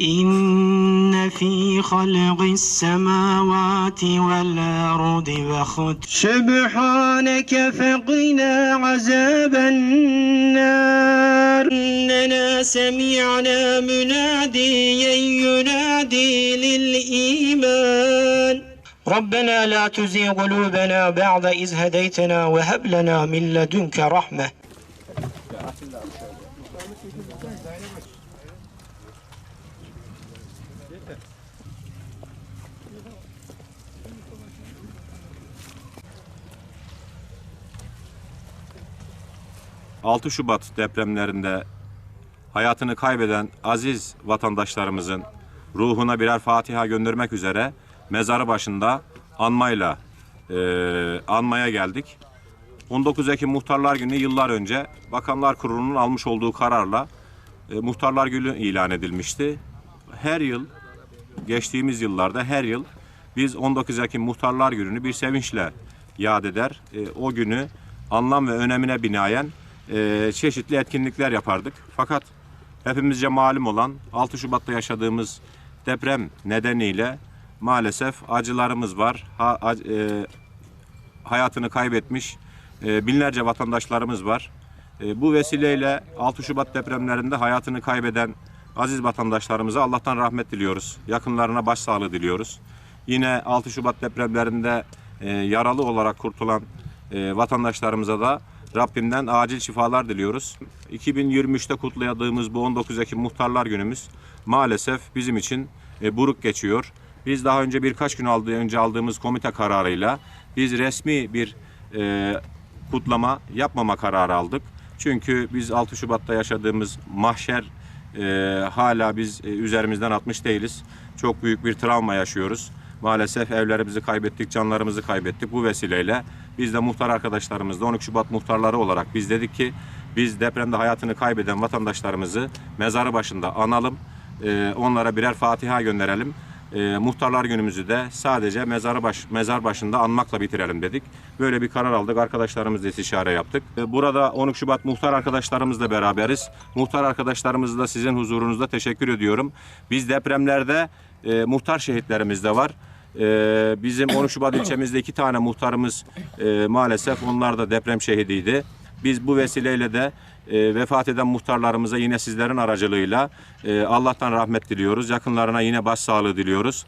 إن في خلق السماوات والأرض وخد سبحانك فقنا عذاب النار. إننا سمعنا مناديا ينادي للإيمان. ربنا لا تزغ قلوبنا بعد إذ هديتنا وهب لنا من لدنك رحمة. ...6 Şubat depremlerinde hayatını kaybeden aziz vatandaşlarımızın ruhuna birer Fatiha göndermek üzere mezarı başında anmayla e, anmaya geldik. 19 Ekim Muhtarlar Günü yıllar önce Bakanlar Kurulu'nun almış olduğu kararla e, Muhtarlar Günü ilan edilmişti. Her yıl geçtiğimiz yıllarda her yıl biz 19 Ekim Muhtarlar Günü'nü bir sevinçle yad eder. E, o günü anlam ve önemine binaen e, çeşitli etkinlikler yapardık. Fakat hepimizce malum olan 6 Şubat'ta yaşadığımız deprem nedeniyle maalesef acılarımız var. Ha, e, hayatını kaybetmiş e, binlerce vatandaşlarımız var. E, bu vesileyle 6 Şubat depremlerinde hayatını kaybeden aziz vatandaşlarımıza Allah'tan rahmet diliyoruz. Yakınlarına başsağlığı diliyoruz. Yine 6 Şubat depremlerinde e, yaralı olarak kurtulan e, vatandaşlarımıza da Rabbimden acil şifalar diliyoruz. 2023'te kutladığımız bu 19 Ekim Muhtarlar Günümüz maalesef bizim için e, buruk geçiyor. Biz daha önce birkaç gün aldığı, önce aldığımız komite kararıyla biz resmi bir e, kutlama yapmama kararı aldık. Çünkü biz 6 Şubat'ta yaşadığımız mahşer e, hala biz e, üzerimizden atmış değiliz. Çok büyük bir travma yaşıyoruz. Maalesef evlerimizi kaybettik, canlarımızı kaybettik. Bu vesileyle biz de muhtar arkadaşlarımızla 12 Şubat muhtarları olarak biz dedik ki biz depremde hayatını kaybeden vatandaşlarımızı mezarı başında analım. E, onlara birer Fatiha gönderelim. E, muhtarlar günümüzü de sadece mezarı baş, mezar başında anmakla bitirelim dedik. Böyle bir karar aldık. Arkadaşlarımızla istişare yaptık. E, burada 12 Şubat muhtar arkadaşlarımızla beraberiz. Muhtar arkadaşlarımızla da sizin huzurunuzda teşekkür ediyorum. Biz depremlerde e, muhtar şehitlerimiz de var. E, bizim 13 Şubat ilçemizde iki tane muhtarımız e, maalesef onlar da deprem şehidiydi. Biz bu vesileyle de e, vefat eden muhtarlarımıza yine sizlerin aracılığıyla e, Allah'tan rahmet diliyoruz. Yakınlarına yine başsağlığı diliyoruz.